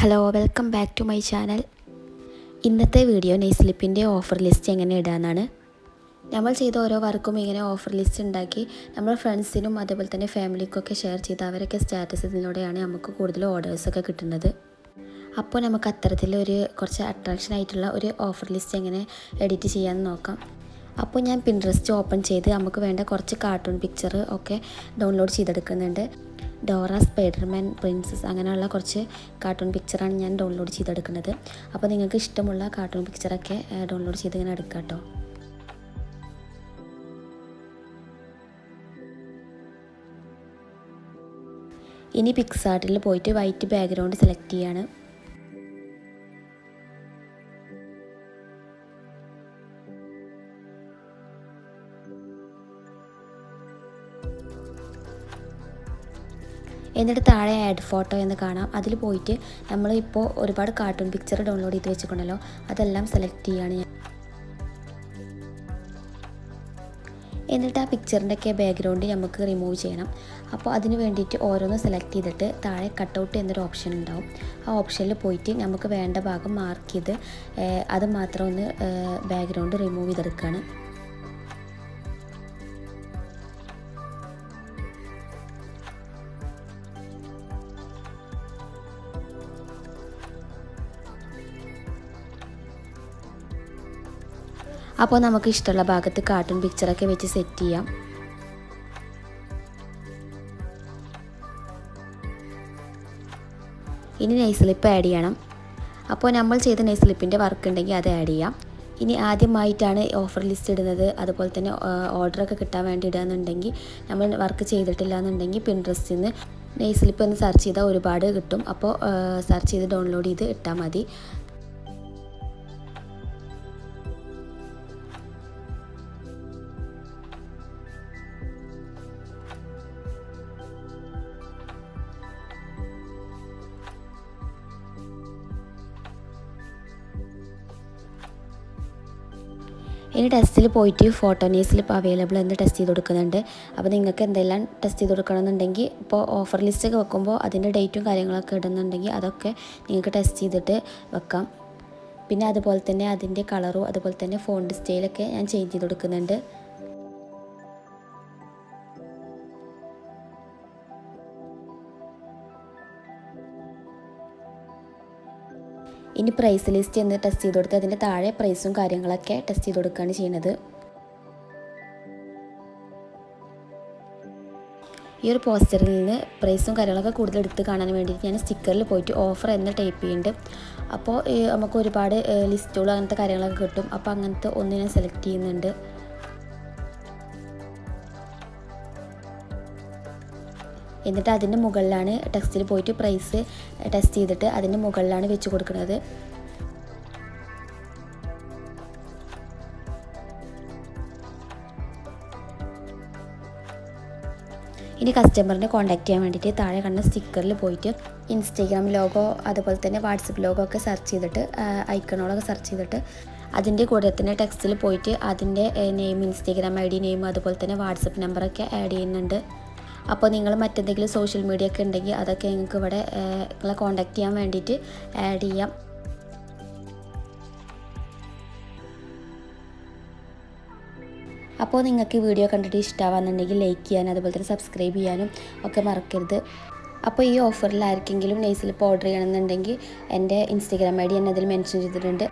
Hello welcome back to my channel ഇന്നത്തെ video നെയ്സ്ലിപ്പിന്റെ offer list എങ്ങനെ ഇടാനാണ്? നമ്മൾ ചെയ്ത ഓരോ വർക്കും ഇങ്ങനെ ഓഫർ ലിസ്റ്റ് ഉണ്ടാക്കി നമ്മൾ ഫ്രണ്ട്സിനും അതേപോലെ തന്നെ ഫാമിലിക്കൊക്കെ ഷെയർ ചെയ്ത് അവരൊക്കെ സ്റ്റാറ്റസ് ഇതിലൂടെയാണ് നമുക്ക് കൂടുതൽ ഓർഡേഴ്സൊക്കെ കിട്ടുന്നത്. അപ്പോൾ നമുക്ക് അത്തരത്തിലൊരു കുറച്ച് അട്രാക്ഷൻ ആയിട്ടുള്ള ഒരു ഓഫർ ലിസ്റ്റ് എങ്ങനെ എഡിറ്റ് ചെയ്യാമെന്ന് നോക്കാം. അപ്പോൾ ഞാൻ പിൻട്രസ്റ്റ് ഓപ്പൺ ചെയ്ത് നമുക്ക് വേണ്ട കുറച്ച് കാർട്ടൂൺ പിക്ചർ ഒക്കെ ഡൗൺലോഡ് ചെയ്തെടുക്കുന്നുണ്ട്. ഡോറ സ്പൈഡർമാൻ പ്രിൻസസ് അങ്ങനെയുള്ള കുറച്ച് കാർട്ടൂൺ പിക്ചറാണ് ഞാൻ ഡൗൺലോഡ് ചെയ്തെടുക്കുന്നത്. അപ്പോൾ നിങ്ങൾക്ക് ഇഷ്ടമുള്ള കാർട്ടൂൺ പിക്ചറൊക്കെ ഡൗൺലോഡ് ചെയ്ത് ഇങ്ങനെ എടുക്കാം കേട്ടോ ഇനി പിക്സാർട്ടിൽ പോയിട്ട് വൈറ്റ് ബാക്ക്ഗ്രൗണ്ട് സെലക്ട് ചെയ്യാണ്. എന്നിട്ട് താഴെ ആഡ് ഫോട്ടോ എന്ന് കാണാം. അതിൽ പോയിട്ട് നമ്മൾ ഇപ്പോൾ ഒരുപാട് കാർട്ടൂൺ പിക്ചർ ഡൗൺലോഡ് ചെയ്ത് വെച്ചിട്ടുണ്ടല്ലോ. അതെല്ലാം സെലക്ട് ചെയ്യാണ് ഞാൻ. എന്നിട്ട് ആ പിക്ചറിന്റെ ഒക്കെ ബാക്ക്ഗ്രൗണ്ട് നമുക്ക് റിമൂവ് ചെയ്യണം. അപ്പോൾ അതിന് വേണ്ടിയിട്ട് ഓരോന്ന് സെലക്ട് ചെയ്തിട്ട് താഴെ കട്ടൗട്ട് എന്നൊരു ഓപ്ഷൻ ഉണ്ടാവും. ആ ഓപ്ഷനിൽ പോയിട്ട് നമുക്ക് വേണ്ട ഭാഗം മാർക്ക് ചെയ്ത് അത് മാത്രം ഒന്ന് ബാക്ക്ഗ്രൗണ്ട് റിമൂവ് ചെയ്തെടുക്കുകയാണ് അപ്പോൾ നമുക്ക് ഇഷ്ടമുള്ള ഭാഗത്ത് കാർട്ടൂൺ പിക്ചറൊക്കെ വെച്ച് സെറ്റ് ചെയ്യാം. ഇനി നെയ്സ്ലിപ്പ് ആഡ് ചെയ്യണം. അപ്പോൾ നമ്മൾ ചെയ്ത നെയ്സ്ലിപ്പിന്റെ വർക്ക് ഉണ്ടെങ്കിൽ അത് ആഡ് ചെയ്യാം. ഇനി ആദ്യമായിട്ടാണ് ഓഫർ ലിസ്റ്റ് ഇടുന്നത്. അതുപോലെ തന്നെ ഓർഡറൊക്കെ കിട്ടാൻ വേണ്ടി ഇടുകയെന്നുണ്ടെങ്കിൽ നമ്മൾ വർക്ക് ചെയ്തിട്ടില്ല എന്നുണ്ടെങ്കിൽ പിൻട്രസ്റ്റിൽ നിന്ന് നെയ്സ്ലിപ്പ് എന്ന് സെർച്ച് ചെയ്താൽ ഒരുപാട് കിട്ടും. അപ്പോൾ സെർച്ച് ചെയ്ത് ഡൗൺലോഡ് ചെയ്ത് ഇട്ടാൽ മതി. ഇനി ടെസ്റ്റിൽ പോയിട്ട് ഫോട്ടോനേസിൽ ഇപ്പോൾ അവൈലബിൾ എന്ന് ടെസ്റ്റ് ചെയ്ത് കൊടുക്കുന്നുണ്ട്. അപ്പോൾ നിങ്ങൾക്ക് എന്തെല്ലാം ടെസ്റ്റ് ചെയ്ത് കൊടുക്കണമെന്നുണ്ടെങ്കിൽ ഇപ്പോൾ ഓഫർ ലിസ്റ്റ് ഒക്കെ വെക്കുമ്പോൾ അതിന്റെ ഡേറ്റും കാര്യങ്ങളൊക്കെ ഇടുന്നുണ്ടെങ്കിൽ അതൊക്കെ നിങ്ങൾക്ക് ടെസ്റ്റ് ചെയ്തിട്ട് വെക്കാം. പിന്നെ അതുപോലെ തന്നെ അതിന്റെ കളറും അതുപോലെ തന്നെ ഫോണ്ട് സ്റ്റൈലൊക്കെ ഞാൻ ചേഞ്ച് ചെയ്ത് കൊടുക്കുന്നുണ്ട്. ഇനി പ്രൈസ് ലിസ്റ്റ് എന്ന് ടെസ്റ്റ് ചെയ്ത് കൊടുത്ത് അതിന്റെ താഴെ പ്രൈസും കാര്യങ്ങളൊക്കെ ടെസ്റ്റ് ചെയ്ത് കൊടുക്കുകയാണ് ചെയ്യുന്നത്. ഈ ഒരു പോസ്റ്ററിൽ നിന്ന് പ്രൈസും കാര്യങ്ങളൊക്കെ കൂടുതൽ എടുത്ത് കാണാൻ വേണ്ടിയിട്ട് ഞാൻ സ്റ്റിക്കറിൽ പോയിട്ട് ഓഫർ എന്ന് ടൈപ്പ് ചെയ്യുന്നുണ്ട്. അപ്പോൾ നമുക്ക് ഒരുപാട് ലിസ്റ്റുകൾ അങ്ങനത്തെ കാര്യങ്ങളൊക്കെ കിട്ടും. അപ്പോൾ അങ്ങനത്തെ ഒന്ന് ഞാൻ സെലക്ട് ചെയ്യുന്നുണ്ട്. എന്നിട്ട് അതിന്റെ മുകളിലാണ് ടെക്സ്റ്റിൽ പോയിട്ട് പ്രൈസ് ടെസ്റ്റ് ചെയ്തിട്ട് അതിന്റെ മുകളിലാണ് വെച്ച് കൊടുക്കുന്നത്. ഇനി കസ്റ്റമറിനെ കോൺടാക്ട് ചെയ്യാൻ വേണ്ടിയിട്ട് താഴെ കണ്ട സ്റ്റിക്കറിൽ പോയിട്ട് ഇൻസ്റ്റാഗ്രാം ലോഗോ അതുപോലെ തന്നെ വാട്സപ്പ് ലോഗോ ഒക്കെ സെർച്ച് ചെയ്തിട്ട് ഐക്കണോളൊക്കെ സെർച്ച് ചെയ്തിട്ട് അതിന്റെ കൂടെ തന്നെ ടെക്സ്റ്റിൽ പോയിട്ട് അതിന്റെ name Instagram I D name അതുപോലെ തന്നെ വാട്സപ്പ് നമ്പറൊക്കെ ആഡ് ചെയ്യുന്നുണ്ട്. അപ്പോൾ നിങ്ങൾ മറ്റെന്തെങ്കിലും സോഷ്യൽ മീഡിയ ഒക്കെ ഉണ്ടെങ്കിൽ അതൊക്കെ നിങ്ങൾക്ക് ഇവിടെ നിങ്ങളെ കോണ്ടാക്ട് ചെയ്യാൻ വേണ്ടിയിട്ട് ആഡ് ചെയ്യാം. അപ്പോൾ നിങ്ങൾക്ക് ഈ വീഡിയോ കണ്ടിട്ട് ഇഷ്ടമാണെന്നുണ്ടെങ്കിൽ ലൈക്ക് ചെയ്യാനും അതുപോലെ തന്നെ സബ്സ്ക്രൈബ് ചെയ്യാനും ഒക്കെ മറക്കരുത്. അപ്പോൾ ഈ ഓഫറിൽ ആർക്കെങ്കിലും നെയ്സിൽ ഇപ്പോൾ ഓർഡർ ചെയ്യണമെന്നുണ്ടെങ്കിൽ എന്റെ ഇൻസ്റ്റഗ്രാം ഐ ഡി ഞാൻ അതിൽ മെൻഷൻ ചെയ്തിട്ടുണ്ട്.